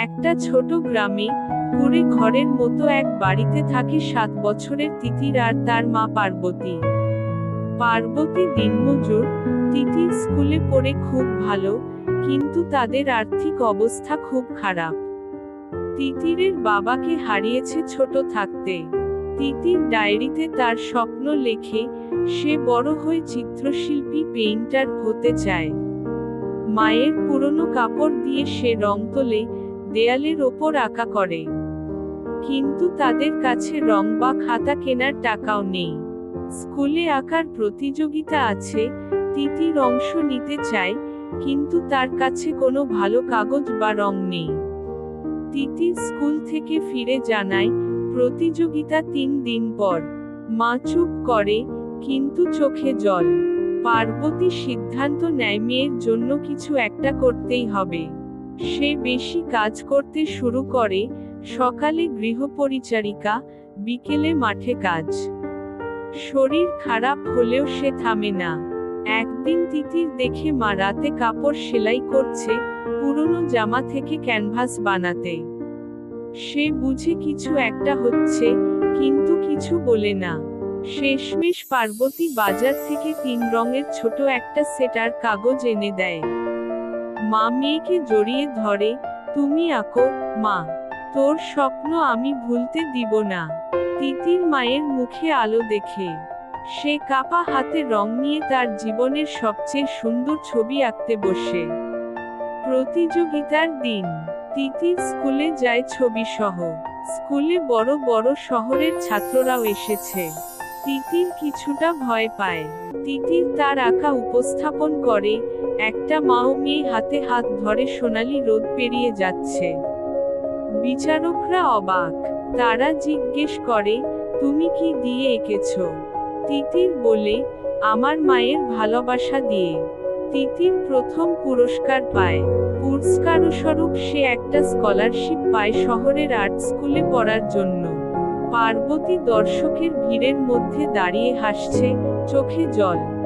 একটা ছোট গ্রামে কুড়ে ঘরের মতো এক বাড়িতে থাকে সাত বছরের তিতির আর তার মা পার্বতী। পার্বতী দিনমজুর, তিতির স্কুলে পড়ে খুব ভালো, কিন্তু তাদের আর্থিক অবস্থা খুব খারাপ। তিতিরের বাবাকে হারিয়েছে ছোট থাকতে। তিতির ডায়েরিতে তার স্বপ্ন লেখে, সে বড় হয়ে চিত্রশিল্পী, পেইন্টার হতে চায়। মায়ের পুরনো কাপড় দিয়ে সে রং তোলে দেয়ালের ওপর আঁকা করে। কিন্তু তাদের কাছে রং বা খাতা কেনার টাকাও নেই। স্কুলে আঁকার প্রতিযোগিতা আছে তিতির অংশ নিতে চায়, কিন্তু তার কাছে কোনো ভালো কাগজ বা রং নেই। তিতির স্কুল থেকে ফিরে জানায়, প্রতিযোগিতা তিন দিন পর। মা চুপ করে, কিন্তু চোখে জল। পার্বতী সিদ্ধান্ত নেয় মেয়ের জন্য কিছু একটা করতেই হবে। সে বেশি কাজ করতে শুরু করে সকালে গৃহপরিচারিকা, বিকেলে মাঠে কাজ। শরীর খারাপ হলেও সে থামে না। একদিন তিতির দেখে মা রাতে কাপড় সেলাই করছে পুরনো জামা থেকে ক্যানভাস বানাতে। সে বুঝে কিছু একটা হচ্ছে, কিন্তু কিছু বলে না। শেষমেশ পার্বতী বাজার থেকে তিন রঙের ছোট একটা সেটার কাগজ এনে দেয়। মা মেয়েকে জড়িয়ে ধরে, তুমি আঁকো, মা, তোর স্বপ্ন আমি ভুলতে দিব না। তিতির মায়ের মুখে আলো দেখে। সে কাপা হাতে রং নিয়ে তার জীবনের সবচেয়ে সুন্দর ছবি আঁকতে বসে। প্রতিযোগিতার দিন, তিতির স্কুলে যায় ছবি সহ স্কুলে বড় বড় শহরের ছাত্ররাও এসেছে। তিতির কিছুটা ভয় পায়। তিতির তার আঁকা উপস্থাপন করে একটা মা ও মেয়ে হাতে হাত ধরে সোনালি রোদ পেরিয়ে যাচ্ছে। বিচারকরা অবাক। তারা জিজ্ঞেস করে, তুমি কি দিয়ে এঁকেছ? তিতির বলে, আমার মায়ের ভালোবাসা দিয়ে। তিতির প্রথম পুরস্কার পায়। পুরস্কারস্বরূপ সে একটা স্কলারশিপ পায় শহরের আর্ট স্কুলে পড়ার জন্য। পার্বতী দর্শকের ভিড়ের মধ্যে দাঁড়িয়ে হাসছে, চোখে জল।